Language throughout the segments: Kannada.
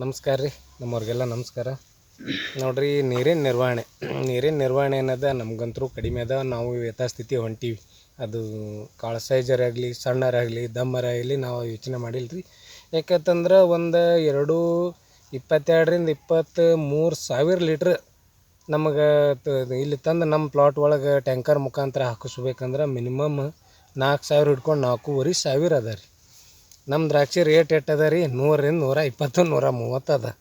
ನಮಸ್ಕಾರ ರೀ, ನಮ್ಮವ್ರಿಗೆಲ್ಲ ನಮಸ್ಕಾರ. ನೋಡ್ರಿ, ನೀರಿನ ನಿರ್ವಹಣೆ ನೀರಿನ ನಿರ್ವಹಣೆ ಅನ್ನೋದು ನಮಗಂತರೂ ಕಡಿಮೆ ಅದ. ನಾವು ಯಥಾಸ್ಥಿತಿ ಹೊಂಟೀವಿ. ಅದು ಕಾಳು ಸೈಜರಾಗಲಿ ಸಣ್ಣರಾಗಲಿ ದಮ್ಮರಾಗಲಿ ನಾವು ಯೋಚನೆ ಮಾಡಿಲ್ಲ ರೀ ಯಾಕಂತಂದ್ರೆ ಒಂದು ಎರಡು ಇಪ್ಪತ್ತೆರಡರಿಂದ ಇಪ್ಪತ್ತು ಮೂರು ಸಾವಿರ ಲೀಟ್ರ್ ನಮಗೆ ಇಲ್ಲಿ ತಂದು ನಮ್ಮ ಪ್ಲಾಟ್ ಒಳಗೆ ಟ್ಯಾಂಕರ್ ಮುಖಾಂತರ ಹಾಕಿಸ್ಬೇಕಂದ್ರೆ ಮಿನಿಮಮ್ ನಾಲ್ಕು ಸಾವಿರ ಹಿಡ್ಕೊಂಡು ನಾಲ್ಕೂವರೆ ಸಾವಿರ ಅದ ರೀ. ನಮ್ಮ ದ್ರಾಕ್ಷಿ ರೇಟ್ ಎಷ್ಟು ಅದ ರೀ? ನೂರರಿಂದ ನೂರ ಇಪ್ಪತ್ತು, ನೂರ ಮೂವತ್ತು ಅದ.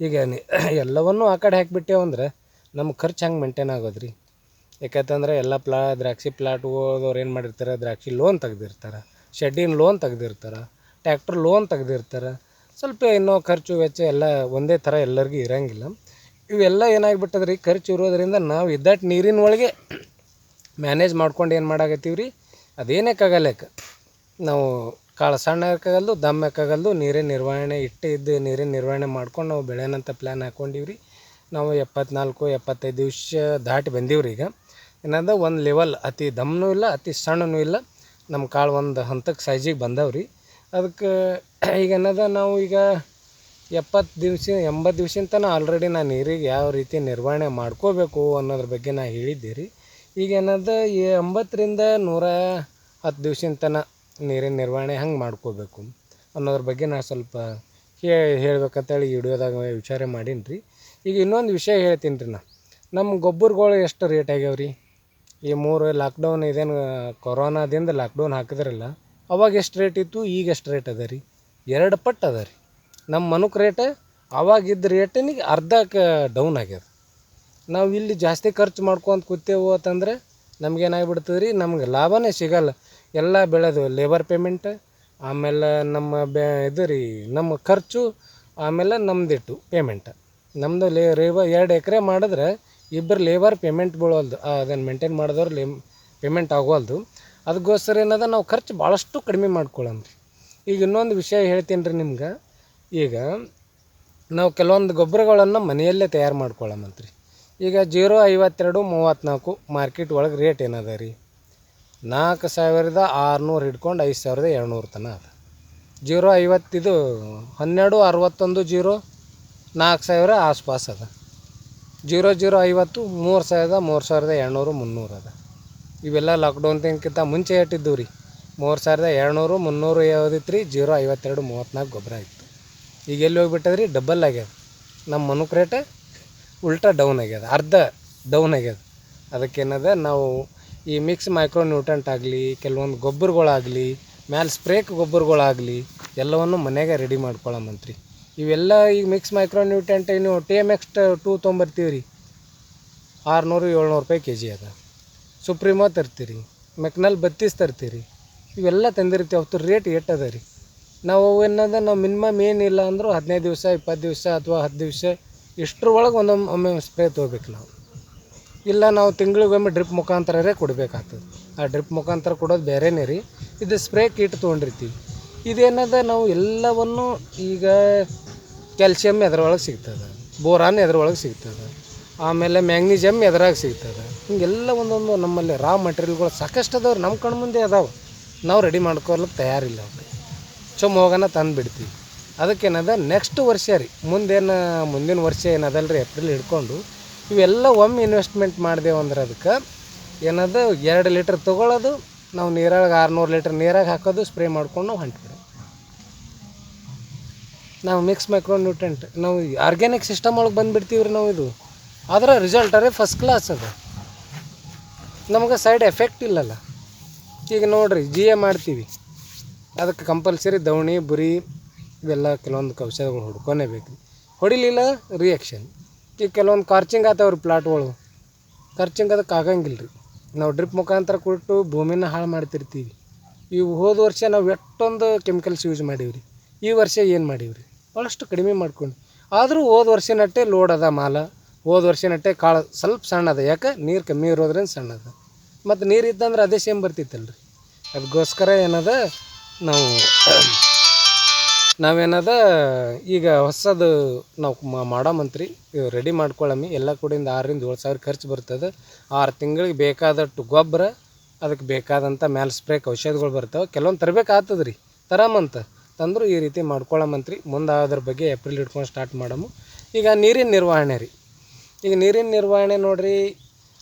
ಈಗ ನಿ- ಎಲ್ಲವನ್ನೂ ಆ ಕಡೆ ಹಾಕಿಬಿಟ್ಟೇವು ಅಂದ್ರೆ ನಮ್ಮ ಖರ್ಚು ಹಂಗೆ ಮೇಂಟೈನ್ ಆಗೋದು ರೀ ಯಾಕಂತಂದ್ರೆ ಎಲ್ಲ ಪ್ಲಾ, ದ್ರಾಕ್ಷಿ ಪ್ಲಾಟ್ ಹೋದವ್ರು ಏನು ಮಾಡಿರ್ತಾರೆ? ದ್ರಾಕ್ಷಿ ಲೋನ್ ತೆಗ್ದಿರ್ತಾರೆ. ಶೆಡ್ಡಿನ ಲೋನ್ ತೆಗ್ದಿರ್ತಾರೆ. ಟ್ಯಾಕ್ಟ್ರ್ ಲೋನ್ ತೆಗ್ದಿರ್ತಾರೆ. ಸ್ವಲ್ಪ ಇನ್ನೂ ಖರ್ಚು ವೆಚ್ಚ ಎಲ್ಲ ಒಂದೇ ಥರ ಎಲ್ಲರಿಗೂ ಇರೋಂಗಿಲ್ಲ. ಇವೆಲ್ಲ ಏನಾಗ್ಬಿಟ್ಟದ ರೀ ಖರ್ಚು ಇರೋದರಿಂದ ನಾವು ಇದ್ದಟ್ಟು ನೀರಿನ ಒಳಗೆ ಮ್ಯಾನೇಜ್ ಮಾಡ್ಕೊಂಡು ಏನು ಮಾಡಾಕತ್ತೀವಿ ರೀ ಅದೇನಕ್ಕಾಗಲ್ಲಕ ನಾವು ಕಾಳು ಸಣ್ಣ ಹಾಕಾಗಲ್ದು ದಮ್ ಹಾಕಾಗಲ್ದು ನೀರಿನ ನಿರ್ವಹಣೆ ಇಟ್ಟು ಇದ್ದು ನೀರಿನ ನಿರ್ವಹಣೆ ಮಾಡ್ಕೊಂಡು ನಾವು ಬೆಳೆಯೋಣಂತ ಪ್ಲ್ಯಾನ್ ಹಾಕ್ಕೊಂಡಿವಿ ನಾವು ಎಪ್ಪತ್ನಾಲ್ಕು, ಎಪ್ಪತ್ತೈದು ದಿವಸ ದಾಟಿ ಬಂದೀವಿ ಈಗ. ಏನಂದ್ರೆ ಒಂದು ಲೆವೆಲ್ ಅತಿ ದಮ್ನೂ ಇಲ್ಲ, ಅತಿ ಸಣ್ಣನೂ ಇಲ್ಲ. ನಮ್ಮ ಕಾಳು ಒಂದು ಹಂತಕ್ಕೆ ಸೈಜಿಗೆ ಬಂದವು ಅದಕ್ಕೆ ಈಗ ಏನದ ನಾವು ಈಗ ಎಪ್ಪತ್ತು ದಿವಸ, ಎಂಬತ್ತು ದಿವ್ಸದಿಂದ ತನಕ ಆಲ್ರೆಡಿ ನಾನು ನೀರಿಗೆ ಯಾವ ರೀತಿ ನಿರ್ವಹಣೆ ಮಾಡ್ಕೋಬೇಕು ಅನ್ನೋದ್ರ ಬಗ್ಗೆ ನಾ ಹೇಳಿದ್ದೆ ರೀ ಈಗ ಏನದ ಎಂಬತ್ತರಿಂದ ನೂರ ಹತ್ತು ದಿವ್ಸದಿಂದ ತನಕ ನೀರಿನ ನಿರ್ವಹಣೆ ಹೆಂಗೆ ಮಾಡ್ಕೋಬೇಕು ಅನ್ನೋದ್ರ ಬಗ್ಗೆ ನಾನು ಸ್ವಲ್ಪ ಹೇ, ಹೇಳ್ಬೇಕಂತೇಳಿ ಈ ವಿಡಿಯೋದಾಗ ವಿಚಾರ ಮಾಡೀನಿ ರೀ ಈಗ ಇನ್ನೊಂದು ವಿಷಯ ಹೇಳ್ತೀನಿ ರೀ ನಾ. ನಮ್ಮ ಗೊಬ್ಬರಗಳು ಎಷ್ಟು ರೇಟ್ ಆಗ್ಯಾವ ರೀ ಈ ಮೂರು ಲಾಕ್ಡೌನ್ ಇದೇನು, ಕೊರೋನಾದಿಂದ ಲಾಕ್ಡೌನ್ ಹಾಕಿದ್ರಲ್ಲ, ಅವಾಗ ಎಷ್ಟು ರೇಟ್ ಇತ್ತು? ಈಗ ಎಷ್ಟು ರೇಟ್ ಅದ ರೀ? ಎರಡು ಪಟ್ಟು ಅದ ರೀ. ನಮ್ಮ ಮನುಕ್ ರೇಟ್ ಅವಾಗಿದ್ದ ರೇಟಿನಿಗೆ ಅರ್ಧಕ್ಕೆ ಡೌನ್ ಆಗ್ಯದ. ನಾವು ಇಲ್ಲಿ ಜಾಸ್ತಿ ಖರ್ಚು ಮಾಡ್ಕೊಂತ ಕೂತೇವು ಅಂತಂದ್ರೆ ನಮ್ಗೇನಾಗ್ಬಿಡ್ತದೆ ರೀ ನಮ್ಗೆ ಲಾಭನೇ ಸಿಗಲ್ಲ. ಎಲ್ಲ ಬೆಳೆದು ಲೇಬರ್ ಪೇಮೆಂಟ್ ಆಮೇಲೆ ನಮ್ಮ ಬೆ ಇದು ರೀ ನಮ್ಮ ಖರ್ಚು, ಆಮೇಲೆ ನಮ್ಮದಿಟ್ಟು ಪೇಮೆಂಟ್ ನಮ್ಮದು ಲೇ, ರೇವ ಎರಡು ಎಕರೆ ಮಾಡಿದ್ರೆ ಇಬ್ಬರು ಲೇಬರ್ ಪೇಮೆಂಟ್ ಬೀಳೋಲ್ದು. ಅದನ್ನು ಮೇಂಟೈನ್ ಮಾಡಿದವ್ರು ಲೇ ಪೇಮೆಂಟ್ ಆಗೋಲ್ದು. ಅದಕ್ಕೋಸ್ಕರ ಏನದ ನಾವು ಖರ್ಚು ಭಾಳಷ್ಟು ಕಡಿಮೆ ಮಾಡ್ಕೊಳ್ಳೋಣ ಈಗ ಇನ್ನೊಂದು ವಿಷಯ ಹೇಳ್ತೀನಿ ರೀ ನಿಮ್ಗೆ. ಈಗ ನಾವು ಕೆಲವೊಂದು ಗೊಬ್ಬರಗಳನ್ನು ಮನೆಯಲ್ಲೇ ತಯಾರು ಮಾಡ್ಕೊಳ್ಳೋಮಂತ್ರಿ ಈಗ ಜೀರೋ ಐವತ್ತೆರಡು ಮೂವತ್ತ್ನಾಲ್ಕು ಮಾರ್ಕೆಟ್ ಒಳಗೆ ರೇಟ್ ಏನದ ರೀ? ನಾಲ್ಕು ಸಾವಿರದ ಆರುನೂರು ಹಿಡ್ಕೊಂಡು ಐದು ಸಾವಿರದ ಏಳ್ನೂರು ತನಕ ಅದ. ಜೀರೋ ಐವತ್ತಿದು ಹನ್ನೆರಡು ಅರವತ್ತೊಂದು ಜೀರೋ ನಾಲ್ಕು ಸಾವಿರ ಆಸ್ಪಾಸ್ ಅದ. ಜೀರೋ ಜೀರೋ ಐವತ್ತು ಮೂರು ಸಾವಿರದ ಮೂರು ಸಾವಿರದ ಏಳ್ನೂರು ಮುನ್ನೂರು ಅದ. ಇವೆಲ್ಲ ಲಾಕ್ಡೌನ್ ತಿಂಕಿಂತ ಮುಂಚೆ ಇಟ್ಟಿದ್ದು ರೀ. ಮೂರು ಸಾವಿರದ ಏಳ್ನೂರು ಮುನ್ನೂರು ಯಾವುದಿತ್ತು ರೀ ಜೀರೋ ಐವತ್ತೆರಡು ಮೂವತ್ತ್ನಾಲ್ಕು ಗೊಬ್ಬರ ಇತ್ತು. ಈಗ ಎಲ್ಲಿ ಹೋಗಿಬಿಟ್ಟದ್ರಿ? ರೀ ಡಬಲ್ ಆಗ್ಯದ. ನಮ್ಮ ಮನುಕ್ ರೇಟ್ ಉಲ್ಟಾ ಡೌನ್ ಆಗ್ಯದ, ಅರ್ಧ ಡೌನ್ ಆಗ್ಯದ. ಅದಕ್ಕೇನದ, ನಾವು ಈ ಮಿಕ್ಸ್ ಮೈಕ್ರೋ ನ್ಯೂಟ್ರಂಟ್ ಆಗಲಿ, ಕೆಲವೊಂದು ಗೊಬ್ಬರಗಳಾಗಲಿ, ಮ್ಯಾಲೆ ಸ್ಪ್ರೇಕ್ ಗೊಬ್ಬರಗಳಾಗಲಿ, ಎಲ್ಲವನ್ನು ಮನೆಗೆ ರೆಡಿ ಮಾಡ್ಕೊಳ್ಳೋಮಂತ್ರಿ ಇವೆಲ್ಲ ಈಗ ಮಿಕ್ಸ್ ಮೈಕ್ರೋ ನ್ಯೂಟ್ರಂಟ್ ನೀವು ಟಿ ಎಂ ಎಕ್ಸ್ ಟೂ ತೊಗೊಂಬರ್ತೀವಿ ರೀ ಆರುನೂರು, ಏಳ್ನೂರು ರೂಪಾಯಿ ಕೆ ಜಿ ಅದ. ಸುಪ್ರೀಮೋ ತರ್ತೀರಿ, ಮೆಕ್ನಲ್ ಬತ್ತೀಸ್ ತರ್ತೀರಿ, ಇವೆಲ್ಲ ತಂದಿರ್ತೀವಿ, ಅವತ್ತು ರೇಟ್ ಅದ ರೀ. ನಾವು ಏನಂದ್ರೆ ಏನದ, ನಾವು ಮಿನಿಮಮ್ ಏನಿಲ್ಲ ಅಂದರೂ ಹದಿನೈದು ದಿವಸ ಇಪ್ಪತ್ತು ದಿವಸ ಅಥವಾ ಹತ್ತು ದಿವಸ ಇಷ್ಟರೊಳಗೆ ಒಂದೊಮ್ಮೆ ಒಮ್ಮೆ ಸ್ಪ್ರೇ ತೊಗೋಬೇಕು ನಾವು. ಇಲ್ಲ ನಾವು ತಿಂಗಳಿಗೊಮ್ಮೆ ಡ್ರಿಪ್ ಮುಖಾಂತರರೇ ಕೊಡಬೇಕಾಗ್ತದೆ. ಆ ಡ್ರಿಪ್ ಮುಖಾಂತರ ಕೊಡೋದು ಬೇರೆನೇ ರೀ. ಇದು ಸ್ಪ್ರೇ ಕೀಟ್ ತೊಗೊಂಡಿರ್ತೀವಿ. ಇದೇನದ ನಾವು ಎಲ್ಲವನ್ನು ಈಗ ಕ್ಯಾಲ್ಸಿಯಮ್ ಎದ್ರೊಳಗೆ ಸಿಗ್ತದೆ, ಬೋರಾನ್ ಎದ್ರೊಳಗೆ ಸಿಗ್ತದೆ, ಆಮೇಲೆ ಮ್ಯಾಗ್ನೀಷಿಯಮ್ ಎದ್ರಾಗ ಸಿಗ್ತದೆ. ಹಿಂಗೆಲ್ಲ ಒಂದೊಂದು ನಮ್ಮಲ್ಲಿ ರಾ ಮಟೀರಿಯಲ್ಗಳು ಸಾಕಷ್ಟು ಅದಾವ್ರಿ ನಮ್ಮ ಕಣ್ಮುಂದೆ ಅದಾವೆ. ನಾವು ರೆಡಿ ಮಾಡ್ಕೊಳಕ್ಕೆ ತಯಾರಿಲ್ಲ ಅವ್ರಿಗೆ ಚೊಮ್ಮ ಹೋಗೋಣ ತಂದು ಬಿಡ್ತೀವಿ ಅದಕ್ಕೇನದ ನೆಕ್ಸ್ಟ್ ವರ್ಷ ರೀ, ಮುಂದೇನು, ಮುಂದಿನ ವರ್ಷ ಏನದಲ್ಲ ರೀ ಏಪ್ರಿಲ್ ಹಿಡ್ಕೊಂಡು, ಇವೆಲ್ಲ ಒಮ್ಮೆ ಇನ್ವೆಸ್ಟ್ಮೆಂಟ್ ಮಾಡಿದೆವು ಅಂದ್ರೆ ಅದಕ್ಕೆ ಏನದ, ಎರಡು ಲೀಟ್ರ್ ತೊಗೊಳೋದು, ನಾವು ನೀರಾಗ ಆರುನೂರು ಲೀಟ್ರ್ ನೀರಾಗ ಹಾಕೋದು ಸ್ಪ್ರೇ ಮಾಡ್ಕೊಂಡು ನಾವು ಹೊಂಟ್ಬಿಡೋದು. ನಾವು ಮಿಕ್ಸ್ ಮೈಕ್ರೋ ನ್ಯೂಟ್ರೆಂಟ್ ನಾವು ಆರ್ಗ್ಯಾನಿಕ್ ಸಿಸ್ಟಮ್ ಒಳಗೆ ಬಂದುಬಿಡ್ತೀವಿ ರೀ ನಾವು ಇದು. ಅದರ ರಿಸಲ್ಟ್ ಅರೇ ಫಸ್ಟ್ ಕ್ಲಾಸ್ ಅದು. ನಮಗೆ ಸೈಡ್ ಎಫೆಕ್ಟ್ ಇಲ್ಲಲ್ಲ. ಈಗ ನೋಡಿರಿ ಜಿ ಎ ಮಾಡ್ತೀವಿ. ಅದಕ್ಕೆ ಕಂಪಲ್ಸರಿ ದವಣಿ, ಬುರಿ ಇವೆಲ್ಲ ಕೆಲವೊಂದು ಔಷಧಗಳು ಹೊಡ್ಕೊನೇಬೇಕು ರೀ ಹೊಡಿಲಿಲ್ಲ ರಿಯಾಕ್ಷನ್ ಈಗ ಕೆಲವೊಂದು ಕಾರ್ಚಿಂಗ್ ಪ್ಲಾಟ್ ಪ್ಲಾಟ್ಗಳು ಖರ್ಚಿಂಗ್ ಅದಕ್ಕೆ ಆಗಂಗಿಲ್ಲ ರೀ ನಾವು ಡ್ರಿಪ್ ಮುಖಾಂತರ ಕೊಟ್ಟು ಭೂಮಿನ ಹಾಳು ಮಾಡ್ತಿರ್ತೀವಿ. ಇವು ಹೋದ ವರ್ಷ ನಾವು ಎಷ್ಟೊಂದು ಕೆಮಿಕಲ್ಸ್ ಯೂಸ್ ಮಾಡೀವಿ ರೀ ಈ ವರ್ಷ ಏನು ಮಾಡೀವಿ ರೀ ಭಾಳಷ್ಟು ಕಡಿಮೆ ಮಾಡ್ಕೊಂಡು. ಆದರೂ ಹೋದ ವರ್ಷನಟ್ಟೆ ಲೋಡ್ ಅದ ಮಾಲ. ಹೋದ ವರ್ಷನಟ್ಟೆ ಕಾಳು ಸ್ವಲ್ಪ ಸಣ್ಣ ಅದ ಯಾಕೆ? ನೀರು ಕಮ್ಮಿ ಇರೋದ್ರಿಂದ ಸಣ್ಣ ಅದ ಮತ್ತು ನೀರು ಇದ್ದಂದ್ರೆ ಅದೇ ಸೇಮ್ ಬರ್ತಿತ್ತಲ್ಲ ರೀ ಅದಕ್ಕೋಸ್ಕರ ಏನದ? ನಾವು ನಾವೇನದ, ಈಗ ಹೊಸದು ನಾವು ಮಾಡೋ ಮಾಡಮಂತ್ರಿ ರೆಡಿ ಮಾಡ್ಕೊಳ್ಳಮ್ಮಿ ಎಲ್ಲ ಕೂಡಿಂದ ಆರರಿಂದ ಏಳು ಸಾವಿರ ಖರ್ಚು ಬರ್ತದೆ. ಆರು ತಿಂಗಳಿಗೆ ಬೇಕಾದಷ್ಟು ಗೊಬ್ಬರ ಅದಕ್ಕೆ ಬೇಕಾದಂಥ ಮ್ಯಾಲ್ ಸ್ಪ್ರೇಕ್ ಔಷಧಿಗಳು ಬರ್ತವೆ. ಕೆಲವೊಂದು ತರಬೇಕಾಗ್ತದೆ ರೀ ತರಾಮಂತ ತಂದರೂ ಈ ರೀತಿ ಮಾಡ್ಕೊಳ್ಳಮಂತ್ರಿ ಮುಂದೆ ಅದ್ರ ಬಗ್ಗೆ ಏಪ್ರಿಲ್ ಇಟ್ಕೊಂಡು ಸ್ಟಾರ್ಟ್ ಮಾಡಮು. ಈಗ ನೀರಿನ ನಿರ್ವಹಣೆ ರೀ. ಈಗ ನೀರಿನ ನಿರ್ವಹಣೆ ನೋಡಿರಿ,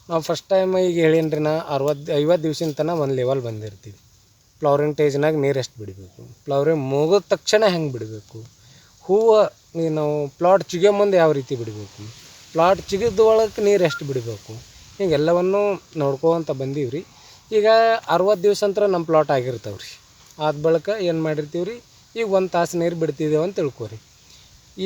ನಾವು ಫಸ್ಟ್ ಟೈಮ್ ಈಗ ಹೇಳೀನಿ ರೀ ನಾ ಅರವತ್ತು ಐವತ್ತು ದಿವ್ಸಿನ ತನಕ ಒಂದು ಲೆವೆಲ್ ಬಂದಿರ್ತೀವಿ. ಫ್ಲವರಿಂಗ್ ಟೇಜ್ನಾಗ ನೀರು ಎಷ್ಟು ಬಿಡಬೇಕು? ಫ್ಲವರಿಂಗ್ ಮುಗಿದ ತಕ್ಷಣ ಹೆಂಗೆ ಬಿಡಬೇಕು? ಹೂವು ನಾವು ಪ್ಲಾಟ್ ಚಿಗಿಯೋ ಮುಂದೆ ಯಾವ ರೀತಿ ಬಿಡಬೇಕು? ಪ್ಲಾಟ್ ಚಿಗಿದ ಒಳಗೆ ನೀರು ಎಷ್ಟು ಬಿಡಬೇಕು? ಹೀಗೆಲ್ಲವನ್ನು ನೋಡ್ಕೊತ ಬಂದೀವಿ ರೀ ಈಗ ಅರವತ್ತು ದಿವಸ ಅಂತರ ನಮ್ಮ ಪ್ಲಾಟ್ ಆಗಿರ್ತಾವೆ ರೀ ಆದ ಬಳಿಕ ಏನು ಮಾಡಿರ್ತೀವಿ ರೀ ಈಗ ಒಂದು ತಾಸು ನೀರು ಬಿಡ್ತಿದ್ದೇವೆ ಅಂತ ತಿಳ್ಕೊರಿ.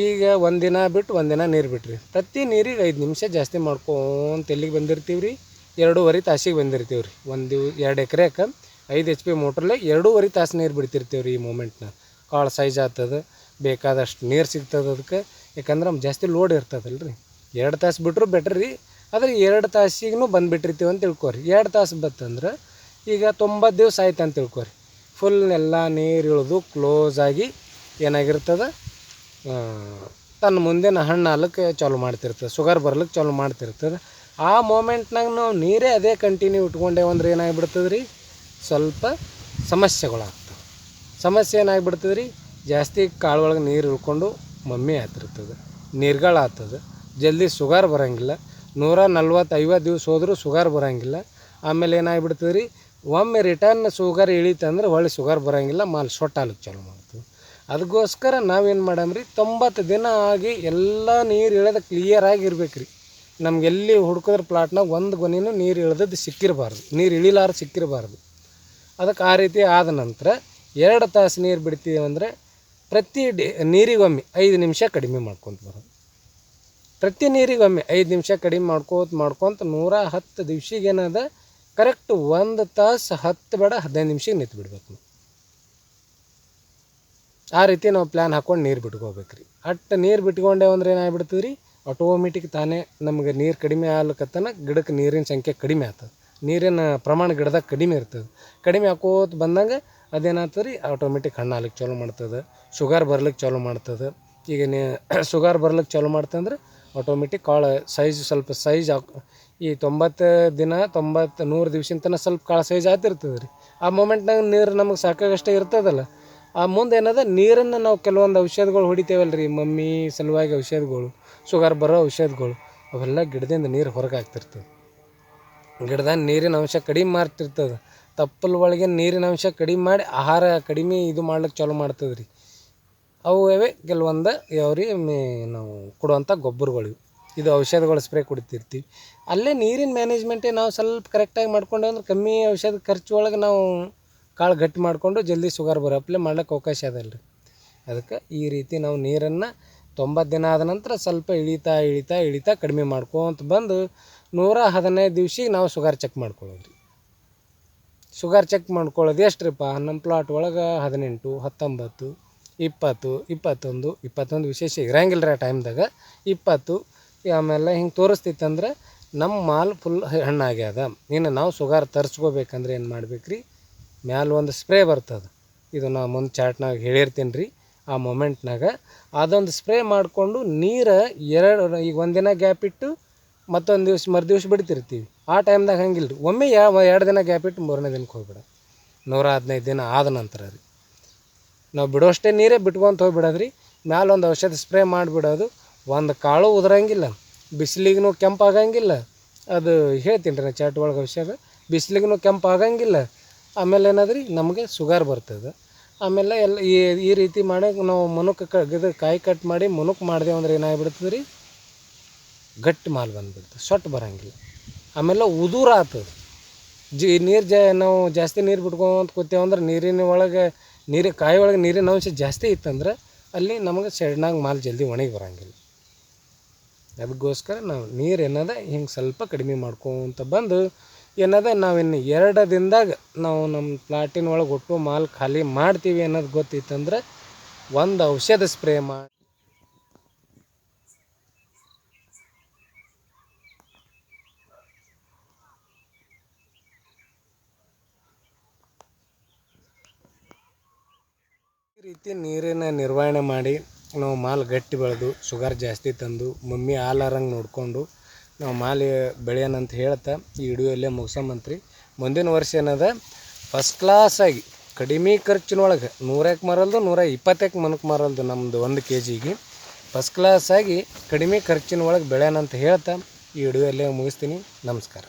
ಈಗ ಒಂದಿನ ಬಿಟ್ಟು ಒಂದಿನ ನೀರು ಬಿಟ್ರಿ. ಪ್ರತಿ ನೀರಿಗೆ ಐದು ನಿಮಿಷ ಜಾಸ್ತಿ ಮಾಡ್ಕೊಂತ ಎಲ್ಲಿಗೆ ಬಂದಿರ್ತೀವಿ ರೀ ಎರಡೂವರೆ ತಾಸಿಗೆ ಬಂದಿರ್ತೀವಿ ರೀ ಒಂದು ಎರಡು ಎಕರೆಗೆ ಐದು ಎಚ್ ಪಿ ಮೋಟ್ರಲ್ಲೇ ಎರಡೂವರೆ ತಾಸು ನೀರು ಬಿಡ್ತಿರ್ತೀವಿ ರೀ ಈ ಮೂಮೆಂಟ್ನ ಕಾಳು ಸೈಜ್ ಆಗ್ತದೆ, ಬೇಕಾದಷ್ಟು ನೀರು ಸಿಗ್ತದೆ ಅದಕ್ಕೆ ಯಾಕಂದ್ರೆ ನಮ್ಗೆ ಜಾಸ್ತಿ ಲೋಡ್ ಇರ್ತದಲ್ಲ ರೀ ಎರಡು ತಾಸು ಬಿಟ್ಟರು ಬೆಟ್ರ್ ರೀ. ಆದರೆ ಎರಡು ತಾಸಿಗೂ ಬಂದುಬಿಟ್ಟಿರ್ತೀವಿ ಅಂತ ತಿಳ್ಕೊರಿ. ಎರಡು ತಾಸು ಬತ್ತಂದ್ರೆ ಈಗ ತೊಂಬತ್ತು ದಿವಸ ಆಯ್ತು ಅಂತ ತಿಳ್ಕೊರಿ. ಫುಲ್ ಎಲ್ಲ ನೀರು ಇಳಿದು ಕ್ಲೋಸ್ ಆಗಿ ಏನಾಗಿರ್ತದೆ? ತನ್ನ ಮುಂದಿನ ಹಣ್ಣು ಆಲಕ್ಕೆ ಚಾಲು ಮಾಡ್ತಿರ್ತದೆ ಶುಗರ್ ಬರ್ಲಿಕ್ಕೆ ಚಾಲು ಮಾಡ್ತಿರ್ತದೆ. ಆ ಮೂಮೆಂಟ್ನಾಗ ನಾವು ನೀರೇ ಅದೇ ಕಂಟಿನ್ಯೂ ಇಟ್ಕೊಂಡೇವಂದ್ರೆ ಏನಾಗ್ಬಿಡ್ತದೆ ರೀ ಸ್ವಲ್ಪ ಸಮಸ್ಯೆಗಳಾಗ್ತವೆ. ಸಮಸ್ಯೆ ಏನಾಗ್ಬಿಡ್ತದೆ ರೀ ಜಾಸ್ತಿ ಕಾಳು ಒಳಗೆ ನೀರು ಇಳ್ಕೊಂಡು ಮಮ್ಮಿ ಆತಿರ್ತದೆ ನೀರ್ಗಳು ಜಲ್ದಿ ಶುಗರ್ ಬರೋಂಗಿಲ್ಲ. ನೂರ ನಲ್ವತ್ತು ಐವತ್ತು ದಿವ್ಸ ಹೋದರೂ ಶುಗರ್ ಬರೋಂಗಿಲ್ಲ. ಆಮೇಲೆ ಏನಾಗ್ಬಿಡ್ತದೆ ರೀ ಒಮ್ಮೆ ರಿಟರ್ನ್ ಶುಗರ್ ಇಳಿತಂದ್ರೆ ಒಳ್ಳೆ ಶುಗರ್ ಬರೋಂಗಿಲ್ಲ, ಮಾಲ್ ಸೊಟ್ಟಾಲಕ್ಕೆ ಚಾಲು ಮಾಡ್ತೀವಿ ಅದಕ್ಕೋಸ್ಕರ ನಾವೇನು ಮಾಡಮ್ರಿ? ತೊಂಬತ್ತು ದಿನ ಆಗಿ ಎಲ್ಲ ನೀರು ಇಳೋದು ಕ್ಲಿಯರ್ ಆಗಿ ಇರ್ಬೇಕು ರೀ ನಮ್ಗೆ ಎಲ್ಲಿ ಹುಡ್ಕಿದ್ರೆ ಪ್ಲಾಟ್ನಾಗ ಒಂದು ಗೊನೆಯೂ ನೀರು ಇಳ್ದದ್ದು ಸಿಕ್ಕಿರಬಾರ್ದು. ನೀರು ಇಳಿಲಾರ ಸಿಕ್ಕಿರಬಾರ್ದು. ಅದಕ್ಕೆ ಆ ರೀತಿ ಆದ ನಂತರ ಎರಡು ತಾಸು ನೀರು ಬಿಡ್ತೀವಿ ಅಂದರೆ ಪ್ರತಿ ಡೇ ನೀರಿಗೊಮ್ಮೆ ಐದು ನಿಮಿಷ ಕಡಿಮೆ ಮಾಡ್ಕೊತ ಬರೋದು. ಪ್ರತಿ ನೀರಿಗೊಮ್ಮೆ ಐದು ನಿಮಿಷ ಕಡಿಮೆ ಮಾಡ್ಕೋತ ಮಾಡ್ಕೊತ ನೂರ ಹತ್ತು ದಿವ್ಸಿಗೆ ಏನದ ಕರೆಕ್ಟ್ ಒಂದು ತಾಸು ಹತ್ತು ಬೇಡ ಹದಿನೈದು ನಿಮಿಷಕ್ಕೆ ನಿಂತು ಬಿಡ್ಬೇಕು ನಾವು. ಆ ರೀತಿ ನಾವು ಪ್ಲ್ಯಾನ್ ಹಾಕ್ಕೊಂಡು ನೀರು ಬಿಟ್ಕೋಬೇಕು ರೀ ಅಟ್ಟು ನೀರು ಬಿಟ್ಕೊಂಡೇವು ಅಂದ್ರೆ ಏನಾಗ್ಬಿಡ್ತದೆ ರೀ ಆಟೋಮೆಟಿಕ್ ತಾನೇ ನಮಗೆ ನೀರು ಕಡಿಮೆ ಆಗ್ಲಿಕ್ಕೆ ಗಿಡಕ್ಕೆ ನೀರಿನ ಸಂಖ್ಯೆ ಕಡಿಮೆ ಆಗ್ತದೆ. ನೀರಿನ ಪ್ರಮಾಣ ಗಿಡದಾಗ ಕಡಿಮೆ ಇರ್ತದೆ. ಕಡಿಮೆ ಹಾಕೋತ ಬಂದಾಗ ಅದೇನಾಗ್ತದೆ ರೀ? ಆಟೋಮೆಟಿಕ್ ಹಣ್ಣು ಹಾಲಿಕ್ಕೆ ಚಾಲು ಮಾಡ್ತದೆ. ಶುಗರ್ ಬರ್ಲಿಕ್ಕೆ ಚಾಲು ಮಾಡ್ತದೆ. ಈಗ ನೀ ಶುಗರ್ ಬರ್ಲಿಕ್ಕೆ ಚಾಲು ಮಾಡ್ತಂದ್ರೆ ಆಟೋಮೆಟಿಕ್ ಕಾಳು ಸೈಜ್ ಸ್ವಲ್ಪ ಸೈಜ್ ಆಕ್ ಈ ತೊಂಬತ್ತು ದಿನ ತೊಂಬತ್ತು ನೂರು ದಿವ್ಸಿನ ಸ್ವಲ್ಪ ಕಾಳು ಸೈಜ್ ಆಗ್ತಿರ್ತದೆ ರೀ. ಆ ಮೂಮೆಂಟ್ನಾಗ ನೀರು ನಮಗೆ ಸಾಕಾಗಷ್ಟೇ ಇರ್ತದಲ್ಲ. ಆ ಮುಂದೆ ಏನದ? ನೀರನ್ನು ನಾವು ಕೆಲವೊಂದು ಔಷಧಗಳು ಹೊಡಿತೇವಲ್ಲ ರೀ ಮಮ್ಮಿ ಸಲುವಾಗಿ ಔಷಧಗಳು ಶುಗರ್ ಬರೋ ಔಷಧಗಳು, ಅವೆಲ್ಲ ಗಿಡದಿಂದ ನೀರು ಹೊರಗೆ ಆಗ್ತಿರ್ತದೆ. ಗಿಡದಾಗ ನೀರಿನ ಅಂಶ ಕಡಿಮೆ ಮಾಡ್ತಿರ್ತದೆ. ತಪ್ಪಲ ಒಳಗೆ ನೀರಿನ ಅಂಶ ಕಡಿಮೆ ಮಾಡಿ ಆಹಾರ ಕಡಿಮೆ ಇದು ಮಾಡ್ಲಿಕ್ಕೆ ಚಾಲು ಮಾಡ್ತದೆ ರೀ ಅವು ಅವೇ ಕೆಲವೊಂದು ಯಾವ್ರಿ, ಮೇ ನಾವು ಕೊಡುವಂಥ ಗೊಬ್ಬರಗಳು. ಇದು ಔಷಧಗಳು ಸ್ಪ್ರೇ ಕೊಡ್ತಿರ್ತೀವಿ. ಅಲ್ಲೇ ನೀರಿನ ಮ್ಯಾನೇಜ್ಮೆಂಟೇ ನಾವು ಸ್ವಲ್ಪ ಕರೆಕ್ಟಾಗಿ ಮಾಡ್ಕೊಂಡು ಅಂದ್ರೆ ಕಮ್ಮಿ ಔಷಧ ಖರ್ಚು ಒಳಗೆ ನಾವು ಕಾಳು ಗಟ್ಟಿ ಮಾಡಿಕೊಂಡು ಜಲ್ದಿ ಶುಗರ್ ಬರೋಪ್ಲೆ ಮಾಡ್ಲಿಕ್ಕೆ ಅವಕಾಶ ಅದಲ್ಲ ರೀ ಅದಕ್ಕೆ ಈ ರೀತಿ ನಾವು ನೀರನ್ನು ತೊಂಬತ್ತು ದಿನ ಆದ ನಂತರ ಸ್ವಲ್ಪ ಇಳಿತಾ ಇಳಿತಾ ಇಳಿತಾ ಕಡಿಮೆ ಮಾಡ್ಕೊತ ಬಂದು ನೂರ ಹದಿನೈದು ದಿವ್ಸಿಗೆ ನಾವು ಶುಗರ್ ಚೆಕ್ ಮಾಡ್ಕೊಳ್ಳೋದು ರೀ ಶುಗರ್ ಚೆಕ್ ಮಾಡ್ಕೊಳ್ಳೋದು ಎಷ್ಟು ರೀಪ್ಪ ನಮ್ಮ ಪ್ಲಾಟ್ ಒಳಗೆ ಹದಿನೆಂಟು, ಹತ್ತೊಂಬತ್ತು, ಇಪ್ಪತ್ತು, ಇಪ್ಪತ್ತೊಂದು ಇಪ್ಪತ್ತೊಂದು ವಿಶೇಷ ಇರಂಗಿಲ್ಲ ರೀ ಆ ಟೈಮ್ದಾಗ ಇಪ್ಪತ್ತು, ಆಮೇಲೆ ಹಿಂಗೆ ತೋರಿಸ್ತಿತ್ತಂದ್ರೆ ನಮ್ಮ ಮಾಲ್ ಫುಲ್ ಹಣ್ಣಾಗ್ಯದ. ಇನ್ನು ನಾವು ಶುಗರ್ ತರಿಸ್ಕೋಬೇಕಂದ್ರೆ ಏನು ಮಾಡ್ಬೇಕು ರೀ ಮ್ಯಾಲ ಒಂದು ಸ್ಪ್ರೇ ಬರ್ತದೆ. ಇದು ನಾ ಮುಂದೆ ಚಾಟ್ನಾಗ ಹೇಳಿರ್ತೀನಿ ರೀ ಆ ಮೊಮೆಂಟ್ನಾಗ ಅದೊಂದು ಸ್ಪ್ರೇ ಮಾಡಿಕೊಂಡು ನೀರು ಎರಡು, ಈಗ ಒಂದಿನ ಗ್ಯಾಪ್ ಇಟ್ಟು ಮತ್ತೊಂದು ದಿವ್ಸ, ಮರು ದಿವ್ಸ ಬಿಡ್ತಿರ್ತೀವಿ. ಆ ಟೈಮ್ದಾಗ ಹಂಗಿಲ್ಲ ರೀ ಒಮ್ಮೆ ಯಾವ ಎರಡು ದಿನ ಗ್ಯಾಪ್ ಇಟ್ಟು ಮೂರನೇ ದಿನಕ್ಕೆ ಹೋಗ್ಬಿಡ. ನೂರ ಹದಿನೈದು ದಿನ ಆದ ನಂತರ ರೀ. ನಾವು ಬಿಡೋಷ್ಟೇ ನೀರೇ ಬಿಟ್ಕೊಂತ ಹೋಗ್ಬಿಡೋದು ರೀ ಮ್ಯಾಲೆ ಒಂದು ಔಷಧ ಸ್ಪ್ರೇ ಮಾಡಿಬಿಡೋದು. ಒಂದು ಕಾಳು ಉದುರಂಗಿಲ್ಲ. ಬಿಸಿಲಿಗೂ ಕೆಂಪಾಗಂಗಿಲ್ಲ. ಅದು ಹೇಳ್ತೀನಿ ರೀ ಚಾಟ್ ಒಳಗೆ ಔಷಧ ಬಿಸಿಲಿಗೂ ಕೆಂಪಾಗಂಗಿಲ್ಲ. ಆಮೇಲೆ ಏನಾದ್ರಿ? ನಮಗೆ ಸುಗರ್ ಬರ್ತದೆ. ಆಮೇಲೆ ಎಲ್ಲ ಈ ಈ ರೀತಿ ಮಾಡಿ ನಾವು ಮನುಕ್ಕೆ ಕಾಯಿ ಕಟ್ ಮಾಡಿ ಮುನುಕ್ ಮಾಡಿದೆವು ಅಂದ್ರೆ ಏನಾಗ್ಬಿಡ್ತದೆ ರೀ ಗಟ್ಟಿ ಮಾಲ್ ಬಂದ್ಬಿಡ್ತು ಸೊಟ್ಟು ಬರಂಗಿಲ್ಲ. ಆಮೇಲೆ ಉದುರ ಆಗ್ತದೆ ಜಿ, ನೀರು ಜಾ, ನಾವು ಜಾಸ್ತಿ ನೀರು ಬಿಟ್ಕೊಂತ ಕೂತೇವಂದ್ರೆ ನೀರಿನ ಒಳಗೆ, ನೀರು, ಕಾಯಿ ಒಳಗೆ ನೀರಿನ ಅಂಶ ಜಾಸ್ತಿ ಇತ್ತಂದ್ರೆ ಅಲ್ಲಿ ನಮಗೆ ಸೆಡ್ನಾಗ ಮಾಲ್ ಜಲ್ದಿ ಒಣಗಿ ಬರಂಗಿಲ್ಲ. ಅದಕ್ಕೋಸ್ಕರ ನಾವು ನೀರು ಏನದ ಹಿಂಗೆ ಸ್ವಲ್ಪ ಕಡಿಮೆ ಮಾಡ್ಕೊತ ಬಂದು ಏನದ ನಾವಿನ್ನು ಎರಡು ದಿನದಾಗ ನಾವು ನಮ್ಮ ಪ್ಲಾಟಿನ ಒಳಗೆ ಒಟ್ಟು ಮಾಲ್ ಖಾಲಿ ಮಾಡ್ತೀವಿ ಅನ್ನೋದು ಗೊತ್ತಿತ್ತಂದ್ರೆ ಒಂದು ಔಷಧ ಸ್ಪ್ರೇ ಮಾಡಿ ರೀತಿ ನೀರಿನ ನಿರ್ವಹಣೆ ಮಾಡಿ ನಾವು ಮಾಲ್ ಗಟ್ಟಿ ಬೆಳೆದು, ಶುಗರ್ ಜಾಸ್ತಿ ತಂದು, ಮಮ್ಮಿ ಹಾಲಾರಂಗೆ ನೋಡಿಕೊಂಡು ನಾವು ಮಾಲ್ ಬೆಳೆಯೋಣಂತ ಹೇಳ್ತಾ ಈ ವಿಡಿಯೋಲ್ಲೇ ಮುಗಿಸಮಂತ್ರಿ ಮುಂದಿನ ವರ್ಷ ಏನದ? ಫಸ್ಟ್ ಕ್ಲಾಸಾಗಿ ಕಡಿಮೆ ಖರ್ಚಿನೊಳಗೆ ನೂರಕ್ಕೆ ಮಾರಲ್ದು ನೂರ ಇಪ್ಪತ್ತಕ್ಕೆ ಮನಕ್ಕೆ ಮಾರಲ್ದು ನಮ್ಮದು ಒಂದು ಕೆ ಜಿಗೆ ಫಸ್ಟ್ ಕ್ಲಾಸಾಗಿ ಕಡಿಮೆ ಖರ್ಚಿನೊಳಗೆ ಬೆಳೆಯೋಣಂತ ಹೇಳ್ತಾ ಈ ವಿಡಿಯೋ ಅಲ್ಲೇ ಮುಗಿಸ್ತೀನಿ. ನಮಸ್ಕಾರ.